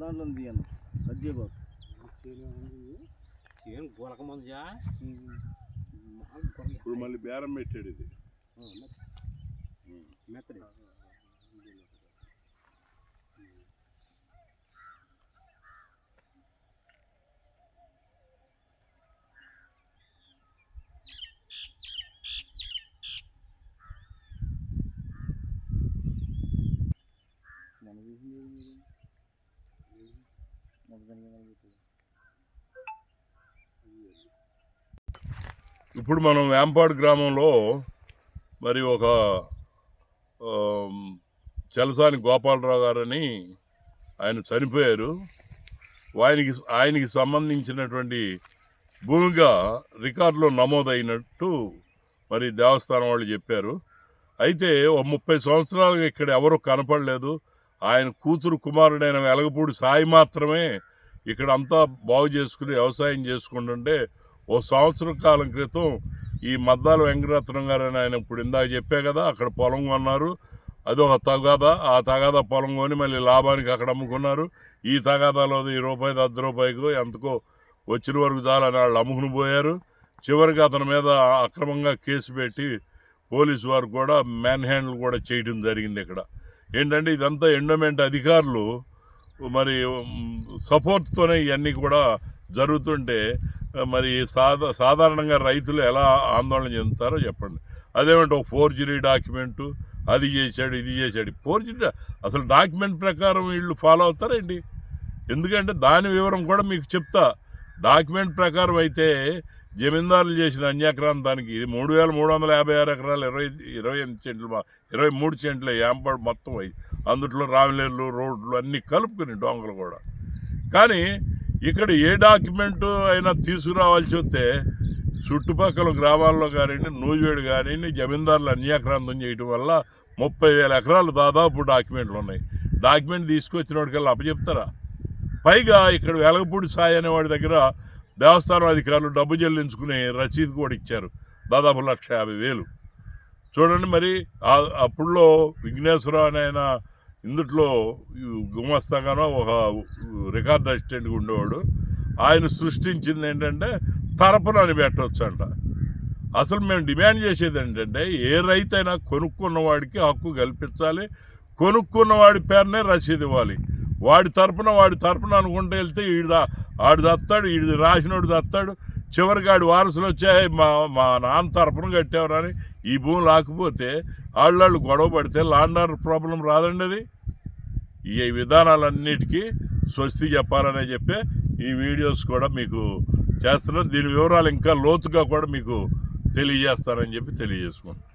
దాంట్లో తీయను అదే బాబు చేను గొలక మందుజా? ఇప్పుడు మళ్ళీ బేరం పెట్టాడు ఇది. మెత్తడి నన్ను చూసింది ఏది మీరు? మొదటి నెల పెట్టాడు. ఇప్పుడు మనం వేంపాడు గ్రామంలో మరి ఒక చలసాని గోపాలరావు గారని ఆయన చనిపోయారు. ఆయనకి ఆయనకి సంబంధించినటువంటి భూమిగా రికార్డులో నమోదైనట్టు మరి దేవస్థానం వాళ్ళు చెప్పారు. అయితే ఓ ముప్పై సంవత్సరాలుగా ఇక్కడ ఎవరు కనపడలేదు. ఆయన కూతురు కుమారుడైన వెలగపూడి సాయి మాత్రమే ఇక్కడ అంతా బాగు చేసుకుని వ్యవసాయం చేసుకుంటుంటే ఓ సంవత్సరం కాలం క్రితం ఈ మద్దాల వెంకటరత్నం గారు అని ఆయన ఇప్పుడు ఇందాక చెప్పే కదా అక్కడ పొలం కొన్నారు. అది ఒక తగాదా ఆ తగాదా పొలం కొని మళ్ళీ లాభానికి అక్కడ అమ్ముకున్నారు. ఈ తగాదాలో ఈ రూపాయి అర్ధ రూపాయికో ఎంతకో వచ్చిన వరకు చాలని వాళ్ళు అమ్ముకుని పోయారు. చివరికి అతని మీద అక్రమంగా కేసు పెట్టి పోలీసు వారు కూడా మ్యాన్ హ్యాండిల్ కూడా చేయడం జరిగింది ఇక్కడ. ఏంటంటే ఇదంతా ఎండోమెంట్ అధికారులు మరి సపోర్ట్తోనే ఇవన్నీ కూడా జరుగుతుంటే మరి సాధా సాధారణంగా రైతులు ఎలా ఆందోళన చెందుతారో చెప్పండి. అదేమంటే ఒక ఫోర్జరీ డాక్యుమెంటు అది చేశాడు ఇది చేశాడు. ఫోర్జరీ అసలు డాక్యుమెంట్ ప్రకారం వీళ్ళు ఫాలో అవుతారండి ఎందుకంటే దాని వివరం కూడా మీకు చెప్తా. డాక్యుమెంట్ ప్రకారం అయితే జమీందారులు చేసిన అన్యాక్రాంతానికి ఇది మూడు వేల మూడు వందల యాభై ఆరు ఎకరాలు ఇరవై ఇరవై ఎనిమిది సెంట్లు ఇరవై మూడు సెంట్లు యాంపాడు మొత్తం అయ్యి అందుట్లో రావిలేర్లు రోడ్లు అన్నీ కలుపుకుని డొంగలు కూడా. కానీ ఇక్కడ ఏ డాక్యుమెంట్ అయినా తీసుకురావాల్సి వస్తే చుట్టుపక్కల గ్రామాల్లో కానివ్వండి నూజివేడు కానివ్వండి జమీందారులు అన్యాక్రాంతం చేయడం వల్ల ముప్పై వేల ఎకరాలు దాదాపు డాక్యుమెంట్లు ఉన్నాయి. డాక్యుమెంట్ తీసుకొచ్చిన వాడికల్లా అప్పచెప్తారా? పైగా ఇక్కడ వెలగపూడి సాయి అనేవాడి దగ్గర దేవస్థానం అధికారులు డబ్బు చెల్లించుకుని రసీదు కూడా ఇచ్చారు. దాదాపు లక్ష యాభై వేలు. చూడండి మరి అప్పుడులో విఘ్నేశ్వరరావు అనే ఆయన ఇందుట్లో గుమస్తాగానో ఒక రికార్డ్ అసిస్టెంట్గా ఉండేవాడు. ఆయన సృష్టించింది ఏంటంటే తరపున అని పెట్టవచ్చు అంట అసలు మేము డిమాండ్ చేసేది ఏంటంటే ఏ రైతైనా కొనుక్కున్న వాడికి హక్కు కల్పించాలి కొనుక్కున్న వాడి పేరునే రసీదు ఇవ్వాలి. వాడి తరపున వాడి తరపున అనుకుంటూ వెళ్తే ఈడు దా- ఆడు దత్తాడు ఈడు రాసినోడు దత్తాడు. చివరికి ఆడి వారసులు వచ్చాయి మా మా నాన్న తరపున కట్టేవారని ఈ భూమి లాకపోతే వాళ్ళు గొడవ పడితే లాండ్ ఆర్డర్ ప్రాబ్లం రాదండి అది. ఈ విధానాలన్నిటికీ స్వస్తి చెప్పాలనే చెప్పే ఈ వీడియోస్ కూడా మీకు చేస్తున్నాం దీని వివరాలు ఇంకా లోతుగా కూడా మీకు తెలియజేస్తానని చెప్పి తెలియజేసుకుంటాం